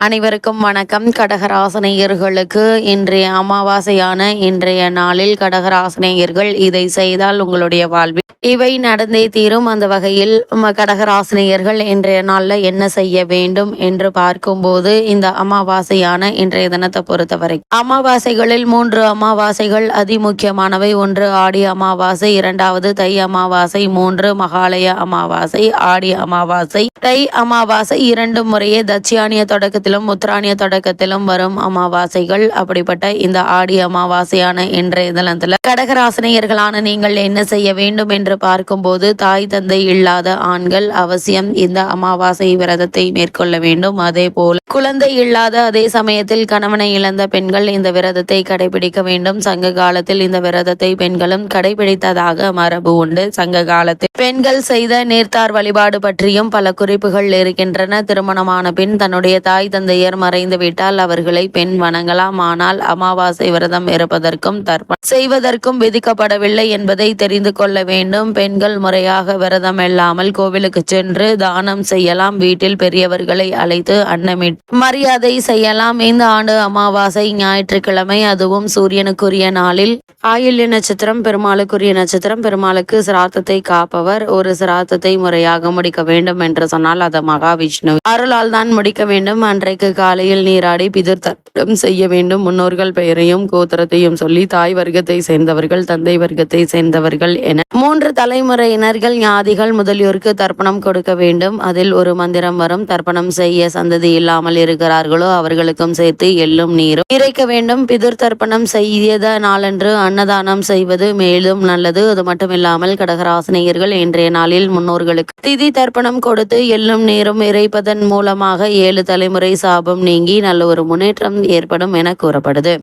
அனைவருக்கும் வணக்கம். கடகராசனையர்களுக்கு இன்றைய அமாவாசையான இன்றைய நாளில் கடகராசனையர்கள் இதை செய்தால் உங்களுடைய வாழ்வில் இவை நடந்தே தீரும். அந்த வகையில் கடகராசினியர்கள் இன்றைய நாளில் என்ன செய்ய வேண்டும் என்று பார்க்கும்போது இந்த அமாவாசையான இன்றைய தினத்தை பொறுத்தவரை அமாவாசைகளில் மூன்று அமாவாசைகள் அதிமுக்கியமானவை. ஒன்று ஆடி அமாவாசை இரண்டாவது தை அமாவாசை மூன்று மகாலய அமாவாசை ஆடி அமாவாசை. தை அமாவாசை இரண்டு முறையே தட்சியானிய தொடக்கத்திலும் உத்தராணிய தொடக்கத்திலும் வரும் அமாவாசைகள். அப்படிப்பட்ட இந்த ஆடி அமாவாசையான இன்றைய தினத்தில் கடகராசினியர்களான நீங்கள் என்ன செய்ய வேண்டும் என்று பார்க்கும்போது தாய் தந்தை இல்லாத ஆண்கள் அவசியம் இந்த அமாவாசை விரதத்தை மேற்கொள்ள வேண்டும். அதே போல் குழந்தை இல்லாத அதே சமயத்தில் கணவனை இழந்த பெண்கள் இந்த விரதத்தை கடைபிடிக்க வேண்டும். சங்க காலத்தில் இந்த விரதத்தை பெண்களும் கடைபிடித்ததாக மரபு உண்டு. சங்க காலத்தில் பெண்கள் செய்த நேர்த்தார் வழிபாடு பற்றியும் பல குறிப்புகள் இருக்கின்றன. திருமணமான பின் தன்னுடைய தாய் தந்தையர் மறைந்து விட்டால் அவர்களை பெண் வணங்கலாம். ஆனால் அமாவாசை விரதம் இருப்பதற்கும் தர்ப்பணம் செய்வதற்கும் விதிக்கப்படவில்லை என்பதை தெரிந்து கொள்ள வேண்டும். பெண்கள் முறையாக விரதம் இல்லாமல் கோவிலுக்கு சென்று தானம் செய்யலாம். வீட்டில் பெரியவர்களை அழைத்து அன்னமிட்டு மரியாதை செய்யலாம். இந்த ஆண்டு அமாவாசை ஞாயிற்றுக்கிழமை அதுவும் சூரியனுக்குரிய நாளில். ஆயுள்ய நட்சத்திரம் பெருமாளுக்குரிய நட்சத்திரம். பெருமாளுக்கு சிராத்தத்தை காப்பவர். ஒரு சிராத்தத்தை முறையாக முடிக்க வேண்டும் என்று சொன்னால் அது மகாவிஷ்ணு. அருளால் தான் முடிக்க வேண்டும். அன்றைக்கு காலையில் நீராடி பிதிர்த்த தர்ப்பணம் செய்ய வேண்டும். முன்னோர்கள் பெயரையும் கோத்திரத்தையும் சொல்லி தாய் வர்க்கத்தை சேர்ந்தவர்கள் தந்தை வர்க்கத்தை சேர்ந்தவர்கள் என மூன்று தலைமுறையினர்கள் ஞாதிகள் முதலியோருக்கு தர்ப்பணம் கொடுக்க வேண்டும். அதில் ஒரு மந்திரம் வரும். தர்ப்பணம் செய்ய சந்ததி இல்லாமல் இருக்கிறார்களோ அவர்களுக்கும் சேர்த்து எள்ளும் நீரும் இறைக்க வேண்டும். பிதிர் தர்ப்பணம் செய்த நாளன்று அன்னதானம் செய்வது மேலும் நல்லது. அது மட்டுமில்லாமல் கடகராசினியர்கள் இன்றைய நாளில் முன்னோர்களுக்கு திதி தர்ப்பணம் கொடுத்து எள்ளும் நீரும் இறைப்பதன் மூலமாக ஏழு தலைமுறை சாபம் நீங்கி நல்ல ஒரு முன்னேற்றம் ஏற்படும் என கூறப்படுது.